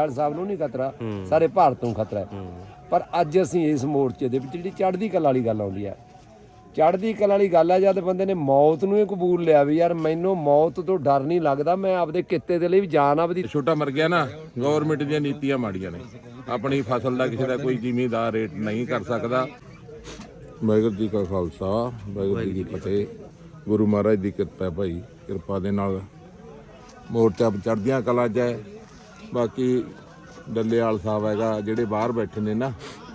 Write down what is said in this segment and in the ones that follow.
Doctor ਸਾਹਿਬ ਨੂੰ ਨਹੀਂ ਖਤਰਾ ਸਾਰੇ ਭਾਰਤ ਨੂੰ ਖਤਰਾ ਹੈ। ਪਰ ਅੱਜ ਅਸੀਂ ਇਸ ਮੋਰਚੇ ਦੇ ਵਿੱਚ ਜਿਹੜੀ ਚੜ੍ਹਦੀ ਕਲਾ ਵਾਲੀ ਗੱਲ ਆਉਂਦੀ ਆ ਚੜ੍ਹਦੀ ਕਲਾ ਵਾਲੀ ਗੱਲ ਆ ਜਦ ਬੰਦੇ ਨੇ ਮੌਤ ਨੂੰ ਹੀ ਕਬੂਲ ਲਿਆ ਵੀ ਯਾਰ ਮੈਨੂੰ ਮੌਤ ਤੋਂ ਡਰ ਨਹੀਂ ਲੱਗਦਾ ਮੈਂ ਆਪਦੇ ਕਿੱਤੇ ਦੇ ਲਈ ਵੀ ਜਾਨ ਆਪਦੀ। ਛੋਟਾ ਮਰ ਗਿਆ ਨਾ ਗਵਰਨਮੈਂਟ ਦੀਆਂ ਨੀਤੀਆਂ ਮਾੜੀਆਂ ਨੇ। ਆਪਣੀ ਫਸਲ ਦਾ ਕਿਸੇ ਦਾ ਕੋਈ ਜ਼ਿਮੀਂਦਾਰ ਰੇਟ ਨਹੀਂ ਕਰ ਸਕਦਾ। ਵਾਹਿਗੁਰੂ ਜੀ ਕਾ ਖਾਲਸਾ ਵਾਹਿਗੁਰੂ ਜੀ ਕੀ ਫਤਿਹ। ਗੁਰੂ ਮਹਾਰਾਜ ਦੀ ਕਿਰਪਾ ਹੈ ਭਾਈ ਕਿਰਪਾ ਦੇ ਨਾਲ ਮੋਰਚਾ ਚੜ੍ਹਦੀਆਂ ਕਲਾ 'ਚ ਹੈ। ਬਾਕੀ ਡੱਲੇਵਾਲ ਸਾਹਿਬ ਹੈਗਾ, ਜਿਹੜੇ ਬਾਹਰ ਬੈਠੇ ਨੇ ਨਾ,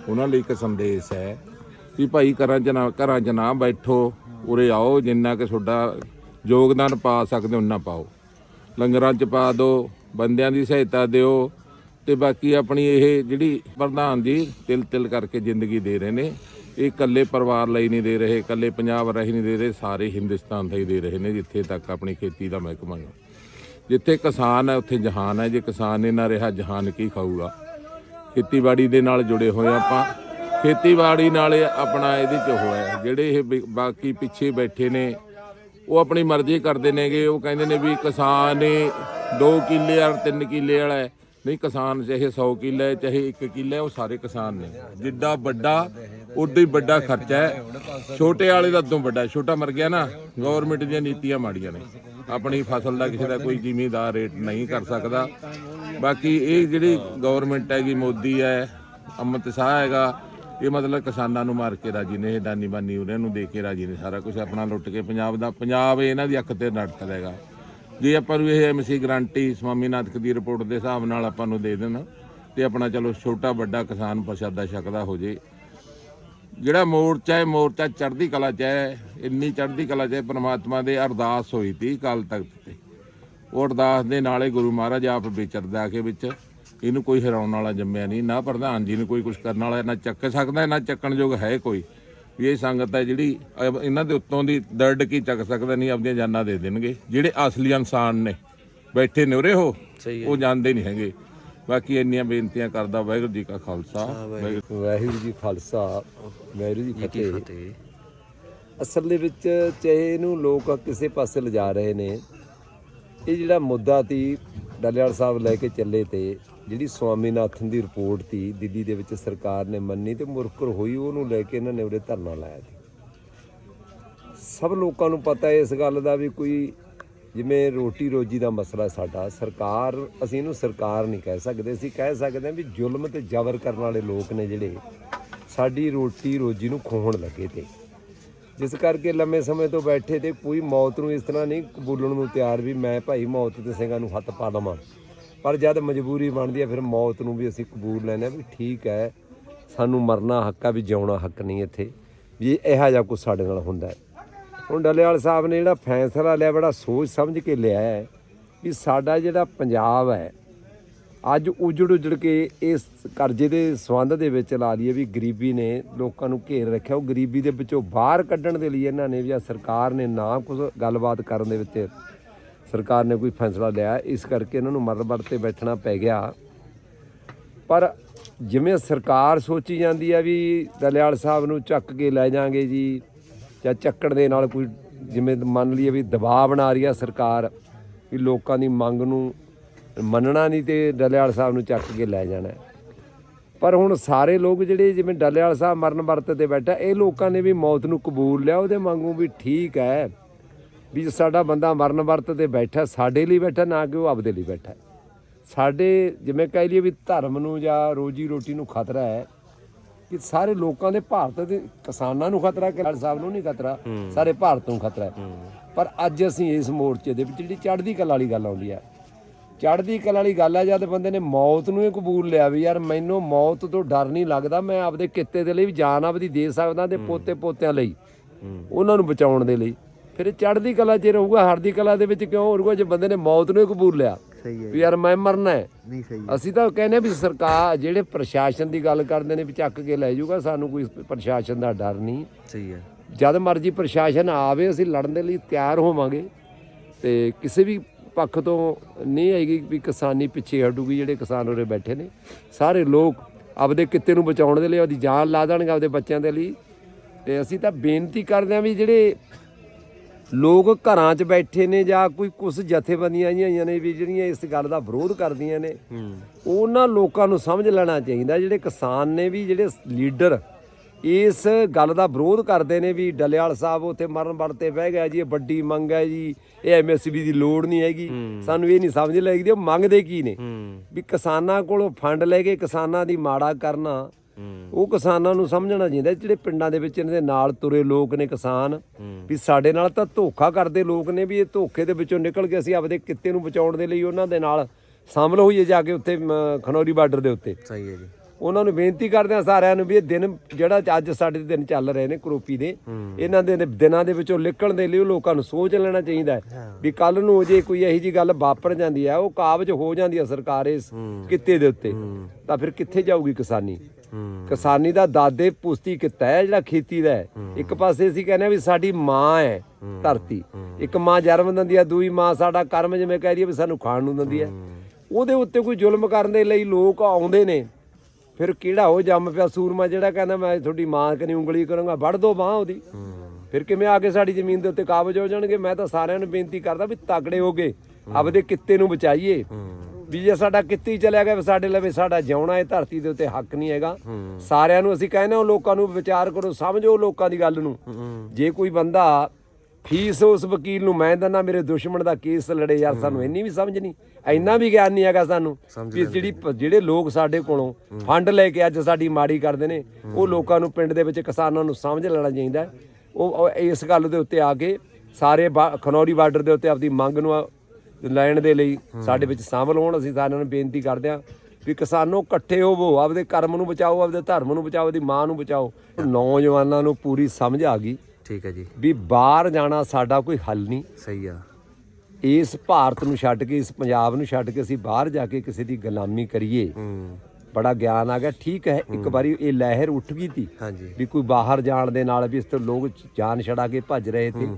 ਉਹਨਾਂ ਲਈ ਇੱਕ ਸੰਦੇਸ਼ ਹੈ ਵੀ ਭਾਈ ਘਰਾਂ 'ਚ ਨਾ, ਘਰਾਂ 'ਚ ਨਾ ਬੈਠੋ, ਉਰੇ ਆਓ, ਜਿੰਨਾ ਕਿ ਤੁਹਾਡਾ ਯੋਗਦਾਨ ਪਾ ਸਕਦੇ ਉਹਨਾਂ ਪਾਓ। ਲੰਗਰਾਂ 'ਚ ਪਾ ਦਿਓ ਬੰਦਿਆਂ ਦੀ ਸਹਾਇਤਾ ਦਿਓ, ਤੇ ਬਾਕੀ ਆਪਣੀ ਇਹ ਜਿਹੜੀ ਪ੍ਰਧਾਨ ਜੀ ਤਿਲ ਤਿਲ ਕਰਕੇ ਜ਼ਿੰਦਗੀ ਦੇ ਰਹੇ ਨੇ, ਇਹ ਇਕੱਲੇ ਪਰਿਵਾਰ ਲਈ ਨਹੀਂ ਦੇ ਰਹੇ, ਇਕੱਲੇ ਪੰਜਾਬ ਰਾਹੀਂ ਨਹੀਂ ਦੇ ਰਹੇ, ਸਾਰੇ ਹਿੰਦੁਸਤਾਨ ਦਾ ਹੀ ਦੇ ਰਹੇ ਨੇ, ਜਿੱਥੇ ਤੱਕ ਆਪਣੀ ਖੇਤੀ ਦਾ ਮਹਿਕਮਾ ਹੈ। ਜਿੱਥੇ ਕਿਸਾਨ ਹੈ ਉੱਥੇ ਜਹਾਨ ਹੈ ਜੇ ਕਿਸਾਨ ਨੇ ਨਾ ਰਿਹਾ, ਜਹਾਨ ਕੀ ਖਾਊਗਾ? ਖੇਤੀਬਾੜੀ ਦੇ ਨਾਲ ਜੁੜੇ ਹੋਏ ਆਪਾਂ। ਖੇਤੀਬਾੜੀ ਨਾਲ ਆਪਣਾ ਇਹਦੇ ਚ ਹੋਇਆ। ਜਿਹੜੇ ਇਹ ਵੀ ਬਾਕੀ ਪਿੱਛੇ ਬੈਠੇ ਨੇ, ਉਹ ਆਪਣੀ ਮਰਜ਼ੀ ਕਰਦੇ ਨੇਗੇ। ਉਹ ਕਹਿੰਦੇ ਨੇ ਵੀ ਕਿਸਾਨ ਨੇ 2 ਕਿੱਲੇ ਔਰ 3 ਕਿੱਲੇ ਵਾਲਾ ਹੈ। ਨਹੀਂ, ਕਿਸਾਨ ਚਾਹੇ 100 ਕਿੱਲਾ ਹੈ, ਚਾਹੇ 1 ਕਿੱਲੇ ਉਹ ਸਾਰੇ ਕਿਸਾਨ ਨੇ। ਜਿੱਡਾ ਵੱਡਾ ਉਦੋਂ ਹੀ ਵੱਡਾ ਖਰਚਾ ਹੈ। ਛੋਟੇ ਵਾਲੇ ਦਾ ਤੋਂ ਵੱਡਾ। ਛੋਟਾ ਮਰ ਗਿਆ ਨਾ ਗਵਰਨਮੈਂਟ ਦੀਆਂ ਨੀਤੀਆਂ ਮਾੜੀਆਂ ਨੇ। ਆਪਣੀ ਫਸਲ ਦਾ ਕਿਸੇ ਦਾ ਕੋਈ ਜ਼ਿਮੀਂਦਾਰ ਰੇਟ ਨਹੀਂ ਕਰ ਸਕਦਾ। ਬਾਕੀ ਇਹ ਜਿਹੜੀ ਗਵਰਨਮੈਂਟ ਹੈਗੀ, ਮੋਦੀ ਹੈ ਅਮਿਤ ਸ਼ਾਹ ਹੈਗਾ, ਇਹ ਮਤਲਬ ਕਿਸਾਨਾਂ ਨੂੰ ਮਾਰ ਕੇ ਰਾਜੀ ਨੇ, ਇਹ ਦਾਨੀ ਬਾਨੀ ਉਹਨਾਂ ਨੂੰ ਦੇ ਕੇ ਰਾਜੀ ਨੇ, ਸਾਰਾ ਕੁਝ ਆਪਣਾ ਲੁੱਟ ਕੇ ਪੰਜਾਬ ਦਾ, ਪੰਜਾਬ ਇਹਨਾਂ ਦੀ ਅੱਖ ਤੇ ਨੜਕ ਹੈਗਾ ਜੇ ਆਪਾਂ ਨੂੰ ਇਹ ਐਮਸੀ ਗਰੰਟੀ ਸਵਾਮੀਨਾਥਨ ਦੀ ਰਿਪੋਰਟ ਦੇ ਹਿਸਾਬ ਨਾਲ ਆਪਾਂ ਨੂੰ ਦੇ ਦੇਣ ਤੇ ਆਪਣਾ ਚਲੋ ਛੋਟਾ ਵੱਡਾ ਕਿਸਾਨ ਪ੍ਰਸ਼ਾਦਾ ਛਕਦਾ ਹੋ ਜੇ। ਜਿਹੜਾ ਮੋਰਚਾ ਹੈ ਮੋਰਚਾ ਚੜ੍ਹਦੀ ਕਲਾ ਚ ਹੈ ਇੰਨੀ ਚੜ੍ਹਦੀ ਕਲਾ ਚ ਹੈ ਪ੍ਰਮਾਤਮਾ ਦੇ ਅਰਦਾਸ ਹੋਈ ਤੀ ਕੱਲ ਤੱਕ ਤੇ। ਉਹ ਅਰਦਾਸ ਦੇ ਨਾਲੇ ਗੁਰੂ ਮਹਾਰਾਜ ਆਪ ਵਿਚਰਦਾ ਕੇ ਵਿੱਚ ਇਹਨੂੰ ਕੋਈ ਹਰਾਉਣ ਵਾਲਾ ਜੰਮਿਆ ਨਹੀਂ ਨਾ ਪ੍ਰਧਾਨ ਜੀ ਨੂੰ ਕੋਈ ਕੁਝ ਕਰਨ ਵਾਲਾ ਨਾ ਚੱਕ ਸਕਦਾ ਨਾ ਚੱਕਣ ਯੋਗ ਹੈ ਕੋਈ। ਵੀ ਇਹ ਸੰਗਤ ਹੈ ਜਿਹੜੀ ਇਹਨਾਂ ਦੇ ਉੱਤੋਂ ਦੀ ਦਰਦ ਕੀ ਚੱਕ ਸਕਦਾ ਨਹੀਂ ਆਪਣੀਆਂ ਜਾਨਾਂ ਦੇ ਦੇਣਗੇ। ਜਿਹੜੇ ਅਸਲੀ ਇਨਸਾਨ ਨੇ ਬੈਠੇ ਨੇ ਉਰੇ ਉਹ ਉਹ ਜਾਣਦੇ ਨਹੀਂ ਹੈਗੇ। ਬਾਕੀ ਇੰਨੀਆਂ ਬੇਨਤੀਆਂ ਕਰਦਾ ਵਾਹਿਗੁਰੂ ਜੀ ਕਾ ਖਾਲਸਾ ਵਾਹਿਗੁਰੂ ਜੀ ਖਾਲਸਾ ਵਾਹਿਗੁਰੂ ਜੀ ਫਤਿਹ। ਅਸਲ ਦੇ ਵਿੱਚ ਚਾਹੇ ਇਹਨੂੰ ਲੋਕ ਕਿਸੇ ਪਾਸੇ ਲਿਜਾ ਰਹੇ ਨੇ ਇਹ ਜਿਹੜਾ ਮੁੱਦਾ ਤੀ ਡੱਲੇਵਾਲ ਸਾਹਿਬ ਲੈ ਕੇ ਚੱਲੇ ਤੇ ਜਿਹੜੀ ਸਵਾਮੀਨਾਥਨ ਦੀ ਰਿਪੋਰਟ ਤੀ ਦਿੱਲੀ ਦੇ ਵਿੱਚ ਸਰਕਾਰ ਨੇ ਮੰਨੀ ਤੇ ਮੁਰਕਰ ਹੋਈ ਉਹਨੂੰ ਲੈ ਕੇ ਇਹਨਾਂ ਨੇ ਉਹਦੇ ਧਰਨਾ ਲਾਇਆ ਸੀ। ਸਭ ਲੋਕਾਂ ਨੂੰ ਪਤਾ ਹੈ ਇਸ ਗੱਲ ਦਾ ਵੀ ਕੋਈ ਜਿਵੇਂ ਰੋਟੀ ਰੋਜੀ ਦਾ ਮਸਲਾ ਸਾਡਾ, ਸਰਕਾਰ, ਅਸੀਂ ਇਹਨੂੰ ਸਰਕਾਰ ਨਹੀਂ ਕਹਿ ਸਕਦੇ, ਅਸੀਂ ਕਹਿ ਸਕਦੇ ਹਾਂ ਵੀ ਜ਼ੁਲਮ ਤੇ ਜ਼ਬਰ ਕਰਨ ਵਾਲੇ ਲੋਕ ਨੇ ਜਿਹੜੇ, ਸਾਡੀ ਰੋਟੀ ਰੋਜੀ ਨੂੰ ਖੋਹਣ ਲੱਗੇ ਤੇ। ਜਿਸ ਕਰਕੇ ਲੰਮੇ ਸਮੇਂ ਤੋਂ ਬੈਠੇ ਤੇ ਕੋਈ ਮੌਤ ਨੂੰ ਇਸ ਤਰ੍ਹਾਂ ਨਹੀਂ ਕਬੂਲਣ ਨੂੰ ਤਿਆਰ ਵੀ ਮੈਂ ਭਾਈ ਮੌਤ ਦੇ ਸਿੰਘਾਂ ਨੂੰ ਹੱਥ ਪਾ ਲਵਾਂ ਪਰ ਜਦ ਮਜਬੂਰੀ ਬਣਦੀ ਹੈ, ਫਿਰ ਮੌਤ ਨੂੰ ਵੀ ਅਸੀਂ ਕਬੂਲ ਲੈਂਦੇ ਹਾਂ ਵੀ ਠੀਕ ਹੈ, ਸਾਨੂੰ ਮਰਨਾ ਹੱਕ ਆ ਵੀ ਜਿਉਣਾ ਹੱਕ ਨਹੀਂ ਇੱਥੇ, ਵੀ ਇਹੋ ਜਿਹਾ ਕੁਝ ਸਾਡੇ ਨਾਲ ਹੁੰਦਾ ਹੈ। ਹੁਣ ਡੱਲੇਵਾਲ ਸਾਹਿਬ ਨੇ ਜਿਹੜਾ ਫੈਸਲਾ ਲਿਆ, ਬੜਾ ਸੋਚ ਸਮਝ ਕੇ ਲਿਆ ਹੈ ਵੀ ਸਾਡਾ ਜਿਹੜਾ ਪੰਜਾਬ ਹੈ, ਅੱਜ ਉਜੜ ਉਜੜ ਕੇ ਇਸ ਕਰਜ਼ੇ ਦੇ ਸੰਬੰਧ ਦੇ ਵਿੱਚ ਲਾ ਲਈਏ ਵੀ ਗਰੀਬੀ ਨੇ ਲੋਕਾਂ ਨੂੰ ਘੇਰ ਰੱਖਿਆ। ਉਹ ਗਰੀਬੀ ਦੇ ਵਿੱਚੋਂ ਬਾਹਰ ਕੱਢਣ ਦੇ ਲਈ ਇਹਨਾਂ ਨੇ ਜਾਂ ਸਰਕਾਰ ਨੇ ਨਾ ਕੁਝ ਗੱਲਬਾਤ ਕਰਨ ਦੇ ਵਿੱਚ ਸਰਕਾਰ ਨੇ ਕੋਈ ਫੈਸਲਾ ਲਿਆ। ਇਸ ਕਰਕੇ ਇਹਨਾਂ ਨੂੰ ਮਰਬੜ ਤੇ ਬੈਠਣਾ ਪੈ ਗਿਆ। ਪਰ ਜਿਵੇਂ ਸਰਕਾਰ ਸੋਚੀ ਜਾਂਦੀ ਆ ਵੀ ਦਲਿਆਲ ਸਾਹਿਬ ਨੂੰ ਚੱਕ ਕੇ ਲੈ ਜਾਾਂਗੇ ਜੀ ਜਾਂ ਚੱਕਣ ਦੇ ਨਾਲ ਕੋਈ ਜਿਵੇਂ ਮੰਨ ਲਈਏ ਵੀ ਦਬਾਅ ਬਣਾ ਰਹੀ ਆ ਸਰਕਾਰ, ਵੀ ਲੋਕਾਂ ਦੀ ਮੰਗ ਨੂੰ ਮੰਨਣਾ ਨਹੀਂ ਤੇ ਡੱਲੇਵਾਲ ਸਾਹਿਬ ਨੂੰ ਚੱਕ ਕੇ ਲੈ ਜਾਣਾ ਪਰ ਹੁਣ ਸਾਰੇ ਲੋਕ ਜਿਹੜੇ ਜਿਵੇਂ ਡੱਲੇਵਾਲ ਸਾਹਿਬ ਮਰਨ ਵਰਤ ਤੇ ਬੈਠਾ, ਇਹ ਲੋਕਾਂ ਨੇ ਵੀ ਮੌਤ ਨੂੰ ਕਬੂਲ ਲਿਆ, ਉਹਦੇ ਵਾਂਗੂ ਵੀ ਠੀਕ ਹੈ ਵੀ ਸਾਡਾ ਬੰਦਾ ਮਰਨ ਵਰਤ ਤੇ ਬੈਠਾ, ਸਾਡੇ ਲਈ ਬੈਠਾ ਨਾ ਕਿ ਉਹ ਆਪਦੇ ਲਈ ਬੈਠਾ ਸਾਡੇ ਜਿਵੇਂ ਕਹਿ ਲਈਏ ਵੀ ਧਰਮ ਨੂੰ ਜਾਂ ਰੋਜੀ ਰੋਟੀ ਨੂੰ ਖਤਰਾ ਹੈ ਕਿ ਸਾਰੇ ਲੋਕਾਂ ਦੇ ਭਾਰਤ ਦੇ ਕਿਸਾਨਾਂ ਨੂੰ ਖਤਰਾ ਕਿ ਲਾਲ ਸਾਹਿਬ ਨੂੰ ਨਹੀਂ ਖਤਰਾ ਸਾਰੇ ਭਾਰਤ ਨੂੰ ਖਤਰਾ ਹੈ। ਪਰ ਅੱਜ ਅਸੀਂ ਇਸ ਮੋਰਚੇ ਦੇ ਵਿੱਚ ਜਿਹੜੀ ਚੜ੍ਹਦੀ ਕਲਾ ਵਾਲੀ ਗੱਲ ਆਉਂਦੀ ਹੈ ਚੜ੍ਹਦੀ ਕਲਾ ਵਾਲੀ ਗੱਲ ਹੈ ਜਦ ਬੰਦੇ ਨੇ ਮੌਤ ਨੂੰ ਹੀ ਕਬੂਲ ਲਿਆ ਵੀ ਯਾਰ ਮੈਨੂੰ ਮੌਤ ਤੋਂ ਡਰ ਨਹੀਂ ਲੱਗਦਾ ਮੈਂ ਆਪਦੇ ਕਿੱਤੇ ਦੇ ਲਈ ਵੀ ਜਾਨ ਆਪਦੀ ਦੇ ਸਕਦਾ ਤੇ ਪੋਤੇ ਪੋਤਿਆਂ ਲਈ ਉਹਨਾਂ ਨੂੰ ਬਚਾਉਣ ਦੇ ਲਈ। ਫਿਰ ਚੜ੍ਹਦੀ ਕਲਾ 'ਚ ਰਹੂਗਾ ਹਰਦੀ ਕਲਾ ਦੇ ਵਿੱਚ ਕਿਉਂ ਹੋਊਗਾ ਜੇ ਬੰਦੇ ਨੇ ਮੌਤ ਨੂੰ ਹੀ ਕਬੂਲ ਲਿਆ? ਸਹੀ ਹੈ ਵੀ ਯਾਰ ਮੈਂ ਮਰਨਾ ਹੈ। ਨਹੀਂ ਸਹੀ ਅਸੀਂ ਤਾਂ ਕਹਿੰਦੇ ਵੀ ਸਰਕਾਰ ਜਿਹੜੇ ਪ੍ਰਸ਼ਾਸਨ ਦੀ ਗੱਲ ਕਰਦੇ ਨੇ ਵੀ ਚੱਕ ਕੇ ਲੈ ਜਾਊਗਾ ਸਾਨੂੰ ਕੋਈ ਪ੍ਰਸ਼ਾਸਨ ਦਾ ਡਰ ਨਹੀਂ। ਸਹੀ ਹੈ। ਜਦ ਮਰਜ਼ੀ ਪ੍ਰਸ਼ਾਸਨ ਆਵੇ ਅਸੀਂ ਲੜਨ ਦੇ ਲਈ ਤਿਆਰ ਹੋਵਾਂਗੇ। ਤੇ ਕਿਸੇ ਵੀ ਪੱਖ ਤੋਂ ਨਹੀਂ ਆਏਗੀ ਵੀ ਕਿਸਾਨੀ ਪਿੱਛੇ ਹਟੂਗੀ ਜਿਹੜੇ ਕਿਸਾਨ ਉਰੇ ਬੈਠੇ ਨੇ। ਸਾਰੇ ਲੋਕ ਆਪਦੇ ਕਿੱਤੇ ਨੂੰ ਬਚਾਉਣ ਦੇ ਲਈ ਉਹਦੀ ਜਾਨ ਲਾ ਦੇਣਗੇ ਆਪਦੇ ਬੱਚਿਆਂ ਦੇ ਲਈ। ਤੇ ਅਸੀਂ ਤਾਂ ਬੇਨਤੀ ਕਰਦੇ ਹਾਂ ਵੀ ਜਿਹੜੇ ਲੋਕ ਘਰਾਂ 'ਚ ਬੈਠੇ ਨੇ ਜਾਂ ਕੋਈ ਕੁਝ ਜਥੇਬੰਦੀਆਂ ਆਈਆਂ ਨੇ ਵੀ ਜਿਹੜੀਆਂ ਇਸ ਗੱਲ ਦਾ ਵਿਰੋਧ ਕਰਦੀਆਂ ਨੇ ਉਹਨਾਂ ਲੋਕਾਂ ਨੂੰ ਸਮਝ ਲੈਣਾ ਚਾਹੀਦਾ। ਜਿਹੜੇ ਕਿਸਾਨ ਨੇ ਵੀ ਜਿਹੜੇ ਲੀਡਰ ਇਸ ਗੱਲ ਦਾ ਵਿਰੋਧ ਕਰਦੇ ਨੇ ਵੀ ਡਲਿਆਲ ਸਾਹਿਬ ਉੱਥੇ ਮਰਨ ਵੜ ਤੇ ਬਹਿ ਗਿਆ ਜੀ ਇਹ ਵੱਡੀ ਮੰਗ ਹੈ ਜੀ ਇਹ ਐਮਐਸਪੀ ਦੀ ਲੋੜ ਨਹੀਂ ਹੈਗੀ। ਸਾਨੂੰ ਇਹ ਨਹੀਂ ਸਮਝ ਲੱਗਦੀ ਉਹ ਮੰਗਦੇ ਕੀ ਨੇ? ਵੀ ਕਿਸਾਨਾਂ ਕੋਲੋਂ ਫੰਡ ਲੈ ਕੇ ਕਿਸਾਨਾਂ ਦੀ ਮਾੜਾ ਕਰਨਾ ਉਹ ਕਿਸਾਨਾਂ ਨੂੰ ਸਮਝਣਾ ਚਾਹੀਦਾ ਜਿਹੜੇ ਪਿੰਡਾਂ ਦੇ ਵਿੱਚ ਇਹਨਾਂ ਦੇ ਨਾਲ ਤੁਰੇ ਲੋਕ ਨੇ ਕਿਸਾਨ ਵੀ ਸਾਡੇ ਨਾਲ ਤਾਂ ਧੋਖਾ ਕਰਦੇ ਲੋਕ ਨੇ ਵੀ ਇਹ ਧੋਖੇ ਦੇ ਵਿੱਚੋਂ ਨਿਕਲ ਕੇ ਅਸੀਂ ਆਪਦੇ ਕਿੱਤੇ ਨੂੰ ਬਚਾਉਣ ਦੇ ਲਈ ਉਹਨਾਂ ਦੇ ਨਾਲ ਸ਼ਾਮਲ ਹੋਈਏ ਜਾ ਕੇ ਉੱਥੇ ਖਨੌਰੀ ਬਾਰਡਰ ਦੇ ਉੱਤੇ। ਸਹੀ ਹੈ ਜੀ। ਉਹਨਾਂ ਨੂੰ ਬੇਨਤੀ ਕਰਦੇ ਆ ਸਾਰਿਆਂ ਨੂੰ ਵੀ ਇਹ ਦਿਨ ਜਿਹੜਾ ਅੱਜ ਸਾਡੇ ਦਿਨ ਚੱਲ ਰਹੇ ਨੇ ਕਰੋਪੀ ਦੇ ਇਹਨਾਂ ਦੇ ਦਿਨਾਂ ਦੇ ਵਿੱਚੋਂ ਨਿਕਲਣ ਦੇ ਲਈ ਉਹ ਲੋਕਾਂ ਨੂੰ ਸੋਚ ਲੈਣਾ ਚਾਹੀਦਾ ਵੀ ਕੱਲ ਨੂੰ ਜੇ ਕੋਈ ਇਹੋ ਜੀ ਗੱਲ ਵਾਪਰ ਜਾਂਦੀ ਹੈ ਉਹ ਕਾਬਜ ਹੋ ਜਾਂਦੀ ਹੈ ਸਰਕਾਰ ਇਸ ਕਿੱਤੇ ਦੇ ਉੱਤੇ। ਤਾਂ ਫਿਰ ਕਿੱਥੇ ਜਾਊਗੀ ਕਿਸਾਨੀ? ਕਿਸਾਨੀ ਦਾ ਦਾਦੇ ਪੁਸ਼ਤੀ ਕਿੱਤਾ ਹੈ ਜਿਹੜਾ ਖੇਤੀ ਦਾ ਹੈ। ਇੱਕ ਪਾਸੇ ਅਸੀਂ ਕਹਿੰਦੇ ਆ ਵੀ ਸਾਡੀ ਮਾਂ ਹੈ ਧਰਤੀ। ਇੱਕ ਮਾਂ ਜਨਮ ਦਿੰਦੀ ਹੈ ਦੂਈ ਮਾਂ ਸਾਡਾ ਕਰਮ ਜਿਵੇਂ ਕਹਿ ਰਹੀ ਹੈ ਵੀ ਸਾਨੂੰ ਖਾਣ ਨੂੰ ਦਿੰਦੀ ਹੈ। ਉਹਦੇ ਉੱਤੇ ਕੋਈ ਜ਼ੁਲਮ ਕਰਨ ਦੇ ਲਈ ਲੋਕ ਆਉਂਦੇ ਨੇ। ਫਿਰ ਕਿਹੜਾ ਉਹ ਜੰਮ ਪਿਆ? ਸੂਰਮਾ ਜਿਹੜਾ ਕਹਿੰਦਾ ਮੈਂ ਤੁਹਾਡੀ ਮਾਂ ਕਨੀ ਉਂਗਲੀ ਕਰੂੰਗਾ ਵੜ ਦੋ ਬਾਹ ਉਹਦੀ। ਫਿਰ ਕਿਵੇਂ ਆ ਕੇ ਸਾਡੀ ਜ਼ਮੀਨ ਦੇ ਉੱਤੇ ਕਾਬਜ ਹੋ ਜਾਣਗੇ? ਮੈਂ ਤਾਂ ਸਾਰਿਆਂ ਨੂੰ ਬੇਨਤੀ ਕਰਦਾ ਵੀ ਤਗੜੇ ਹੋਗੇ ਆਪਦੇ ਕਿੱਤੇ ਨੂੰ ਬਚਾਈਏ। ਵੀ ਜੇ ਸਾਡਾ ਕਿੱਤੇ ਚਲਿਆ ਗਿਆ ਵੀ ਸਾਡੇ ਲਵੇ ਸਾਡਾ ਜਿਉਣਾ ਇਹ ਧਰਤੀ ਦੇ ਉੱਤੇ ਹੱਕ ਨਹੀਂ ਹੈਗਾ। ਸਾਰਿਆਂ ਨੂੰ ਅਸੀਂ ਕਹਿੰਦੇ ਹਾਂ ਲੋਕਾਂ ਨੂੰ ਵਿਚਾਰ ਕਰੋ ਸਮਝੋ ਲੋਕਾਂ ਦੀ ਗੱਲ ਨੂੰ। ਜੇ ਕੋਈ ਬੰਦਾ ਫੀਸ ਉਸ ਵਕੀਲ ਨੂੰ ਮੈਂ ਦਿੰਦਾ ਮੇਰੇ ਦੁਸ਼ਮਣ ਦਾ ਕੇਸ ਲੜੇ ਯਾਰ ਸਾਨੂੰ ਇੰਨੀ ਵੀ ਸਮਝ ਨਹੀਂ। ਇੰਨਾ ਵੀ ਗਿਆਨ ਨਹੀਂ ਹੈਗਾ ਸਾਨੂੰ ਵੀ ਜਿਹੜੀ ਜਿਹੜੇ ਲੋਕ ਸਾਡੇ ਕੋਲੋਂ ਫੰਡ ਲੈ ਕੇ ਅੱਜ ਸਾਡੀ ਮਾੜੀ ਕਰਦੇ ਨੇ ਉਹ ਲੋਕਾਂ ਨੂੰ ਪਿੰਡ ਦੇ ਵਿੱਚ ਕਿਸਾਨਾਂ ਨੂੰ ਸਮਝ ਲੈਣਾ ਚਾਹੀਦਾ। ਉਹ ਇਸ ਗੱਲ ਦੇ ਉੱਤੇ ਆ ਕੇ ਸਾਰੇ ਖਨੌਰੀ ਬਾਰਡਰ ਦੇ ਉੱਤੇ ਆਪਦੀ ਮੰਗ ਨੂੰ ਲੈਣ ਦੇ ਲਈ ਸਾਡੇ ਵਿੱਚ ਸ਼ਾਮਲ ਹੋਣ ਅਸੀਂ ਸਾਰਿਆਂ ਨੂੰ ਬੇਨਤੀ ਕਰਦੇ ਹਾਂ ਵੀ ਕਿਸਾਨੋ ਇਕੱਠੇ ਹੋਵੋ ਆਪਦੇ ਕਰਮ ਨੂੰ ਬਚਾਓ ਆਪਦੇ ਧਰਮ ਨੂੰ ਬਚਾਓ ਆਪਦੀ ਮਾਂ ਨੂੰ ਬਚਾਓ। ਨੌਜਵਾਨਾਂ ਨੂੰ ਪੂਰੀ ਸਮਝ ਆ ਗਈ ਠੀਕ ਹੈ ਜੀ। ਵੀ ਬਾਹਰ ਜਾਣਾ ਸਾਡਾ ਕੋਈ ਹੱਲ ਨਹੀਂ। ਸਹੀ ਆ। ਇਸ ਭਾਰਤ ਨੂੰ ਛੱਡ ਕੇ ਇਸ ਪੰਜਾਬ ਨੂੰ ਛੱਡ ਕੇ ਅਸੀਂ ਬਾਹਰ ਜਾ ਕੇ ਕਿਸੇ ਦੀ ਗੁਲਾਮੀ ਕਰੀਏ। ਹੂੰ। ਬੜਾ ਗਿਆਨ ਆ ਗਿਆ। ਠੀਕ ਹੈ ਇੱਕ ਵਾਰੀ ਇਹ ਲਹਿਰ ਉੱਠ ਗਈ ਤੀ ਹਾਂਜੀ। ਵੀ ਕੋਈ ਬਾਹਰ ਜਾਣ ਦੇ ਨਾਲ ਵੀ ਇਸ ਤੋਂ ਲੋਕ ਜਾਨ ਛੜਾ ਕੇ ਭੱਜ ਰਹੇ ਤੇ।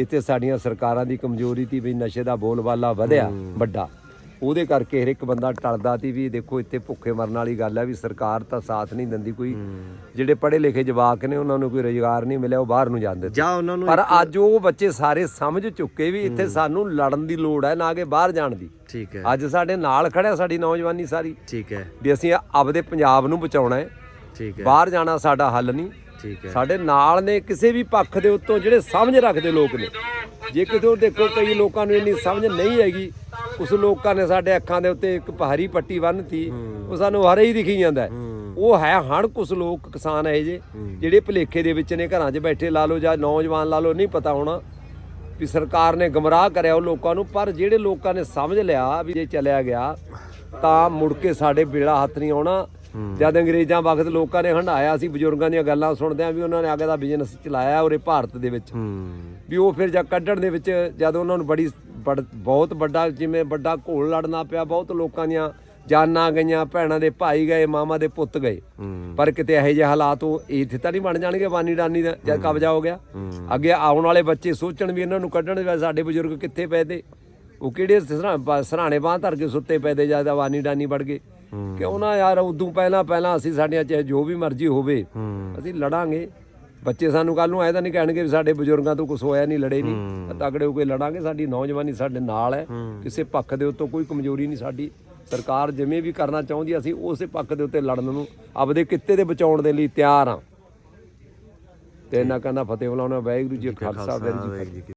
ਇੱਥੇ ਸਾਡੀਆਂ ਸਰਕਾਰਾਂ ਦੀ ਕਮਜ਼ੋਰੀ ਤੀ ਵੀ ਨਸ਼ੇ ਦਾ ਬੋਲਬਾਲਾ ਵਧਿਆ ਵੱਡਾ। ਉਹਦੇ ਕਰਕੇ ਹਰ ਇੱਕ ਬੰਦਾ ਟਲਦਾ ਤੀ ਵੀ ਦੇਖੋ ਇੱਥੇ ਭੁੱਖੇ ਮਰਨ ਵਾਲੀ ਗੱਲ ਹੈ ਵੀ ਸਰਕਾਰ ਤਾਂ ਸਾਥ ਨਹੀਂ ਦਿੰਦੀ ਕੋਈ। ਜਿਹੜੇ ਪੜ੍ਹੇ ਲਿਖੇ ਜਵਾਕ ਨੇ ਉਹਨਾਂ ਨੂੰ ਕੋਈ ਰੋਜ਼ਗਾਰ ਨਹੀਂ ਮਿਲਿਆ ਉਹ ਬਾਹਰ ਨੂੰ ਜਾਂਦੇ ਤੇ। ਜਾਂ ਉਹਨਾਂ ਨੂੰ ਪਰ ਅੱਜ ਉਹ ਬੱਚੇ ਸਾਰੇ ਸਮਝ ਚੁੱਕੇ ਵੀ ਇੱਥੇ ਸਾਨੂੰ ਲੜਨ ਦੀ ਲੋੜ ਹੈ ਨਾ ਕਿ ਬਾਹਰ ਜਾਣ ਦੀ। ਠੀਕ ਹੈ। ਅੱਜ ਸਾਡੇ ਨਾਲ ਖੜਿਆ ਸਾਡੀ ਨੌਜਵਾਨੀ ਸਾਰੀ। ਠੀਕ ਹੈ। ਵੀ ਅਸੀਂ ਆਪਦੇ ਪੰਜਾਬ ਨੂੰ ਬਚਾਉਣਾ ਹੈ। ਠੀਕ ਹੈ। ਬਾਹਰ ਜਾਣਾ ਸਾਡਾ ਹੱਲ ਨਹੀਂ। ਠੀਕ ਹੈ। ਸਾਡੇ ਨਾਲ ਨੇ ਕਿਸੇ ਵੀ ਪੱਖ ਦੇ ਉੱਤੋਂ ਜਿਹੜੇ ਸਮਝ ਰੱਖਦੇ ਲੋਕ ਨੇ। ਜੇ ਕਿਤੇ ਉਹ ਦੇਖੋ ਕਈ ਲੋਕਾਂ ਨੂੰ ਇੰਨੀ ਸਮਝ ਨਹੀਂ ਹੈਗੀ ਉਸ ਲੋਕਾਂ ਨੇ ਸਾਡੇ ਅੱਖਾਂ ਦੇ ਉੱਤੇ ਇੱਕ ਪਹਾੜੀ ਪੱਟੀ ਬੰਨਤੀ ਉਹ ਸਾਨੂੰ ਹਰੇ ਹੀ ਦਿਖੀ ਜਾਂਦਾ ਹੈ। ਉਹ ਹੈ ਹਣ ਕੁਛ ਲੋਕ ਕਿਸਾਨ ਹੈ ਜੇ ਜਿਹੜੇ ਭਲੇਖੇ ਦੇ ਵਿੱਚ ਨੇ ਘਰਾਂ 'ਚ ਬੈਠੇ ਲਾ ਲਓ ਜਾਂ ਨੌਜਵਾਨ ਲਾ ਲਓ ਨਹੀਂ ਪਤਾ ਹੋਣਾ ਵੀ ਸਰਕਾਰ ਨੇ ਗਮਰਾਹ ਕਰਿਆ ਉਹ ਲੋਕਾਂ ਨੂੰ ਪਰ ਜਿਹੜੇ ਲੋਕਾਂ ਨੇ ਸਮਝ ਲਿਆ ਵੀ ਜੇ ਚਲਿਆ ਗਿਆ ਤਾਂ ਮੁੜ ਕੇ ਸਾਡੇ ਬੇੜਾ ਹੱਥ ਨਹੀਂ ਆਉਣਾ। ਜਦ ਅੰਗਰੇਜ਼ਾਂ ਵਕਤ ਲੋਕਾਂ ਨੇ ਹੰਡਾਇਆ ਸੀ ਬਜ਼ੁਰਗਾਂ ਦੀਆਂ ਗੱਲਾਂ ਸੁਣਦੇ ਆ ਵੀ ਉਹਨਾਂ ਨੇ ਅੱਗੇ ਦਾ ਬਿਜ਼ਨਸ ਚਲਾਇਆ ਉਰੇ ਭਾਰਤ ਦੇ ਵਿੱਚ। ਵੀ ਉਹ ਫਿਰ ਜਦ ਕੱਢਣ ਦੇ ਵਿੱਚ ਜਦ ਉਹਨਾਂ ਨੂੰ ਬੜੀ ਬਹੁਤ ਵੱਡਾ ਜਿਵੇਂ ਵੱਡਾ ਘੋਲ ਲੜਨਾ ਪਿਆ ਬਹੁਤ ਲੋਕਾਂ ਦੀਆਂ ਜਾਨਾਂ ਗਈਆਂ ਭੈਣਾਂ ਦੇ ਭਾਈ ਗਏ ਮਾਮਾ ਦੇ ਪੁੱਤ ਗਏ। ਪਰ ਕਿਤੇ ਇਹੋ ਜਿਹੇ ਹਾਲਾਤ ਉਹ ਇੱਥੇ ਤਾਂ ਨਹੀਂ ਬਣ ਜਾਣਗੇ ਬਾਨੀ ਡਾਨੀ ਦਾ ਜਦ ਕਬਜ਼ਾ ਹੋ ਗਿਆ। ਅੱਗੇ ਆਉਣ ਵਾਲੇ ਬੱਚੇ ਸੋਚਣ ਵੀ ਇਹਨਾਂ ਨੂੰ ਕੱਢਣ ਦੇ ਸਾਡੇ ਬਜ਼ੁਰਗ ਕਿੱਥੇ ਪਏ ਤੇ ਉਹ ਕਿਹੜੇ ਸਰਾਣੇ ਬਾਂਹ ਧਰ ਕੇ ਸੁੱਤੇ ਪਏ ਤੇ ਜਦ ਬਾਨੀ ਡਾਨੀ ਵੜ ਗਏ। ਕਿਉਂ ਨਾ ਯਾਰ ਉਦੋਂ ਪਹਿਲਾਂ ਪਹਿਲਾਂ ਅਸੀਂ ਸਾਡੀਆਂ ਚਾਹੇ ਜੋ ਵੀ ਮਰਜ਼ੀ ਹੋਵੇ ਅਸੀਂ ਲੜਾਂਗੇ। ਬੱਚੇ ਸਾਨੂੰ ਕੱਲ ਨੂੰ ਐ ਤਾਂ ਨਹੀਂ ਕਹਿਣਗੇ ਵੀ ਸਾਡੇ ਬਜ਼ੁਰਗਾਂ ਤੋਂ ਕੁਝ ਹੋਇਆ ਨਹੀਂ ਲੜੇ ਨਹੀਂ। ਤਗੜੇ ਹੋ ਕੇ ਲੜਾਂਗੇ ਸਾਡੀ ਨੌਜਵਾਨੀ ਸਾਡੇ ਨਾਲ ਹੈ। ਕਿਸੇ ਪੱਖ ਦੇ ਉੱਤੋਂ ਕੋਈ ਕਮਜ਼ੋਰੀ ਨਹੀਂ ਸਾਡੀ। ਸਰਕਾਰ ਜਿਵੇਂ ਵੀ ਕਰਨਾ ਚਾਹੁੰਦੀ ਅਸੀਂ ਉਸੇ ਪੱਖ ਦੇ ਉੱਤੇ ਲੜਨ ਨੂੰ ਆਪਦੇ ਕਿੱਤੇ ਦੇ ਬਚਾਉਣ ਦੇ ਲਈ ਤਿਆਰ ਹਾਂ। ਤੇ ਇਹਨਾਂ ਕਹਿੰਦਾ ਫਤਿਹ ਬੁਲਾਉਣਾ ਵਾਹਿਗੁਰੂ ਜੀ ਖਾਲਸਾ ਵਾਹਿਗੁਰੂ ਜੀ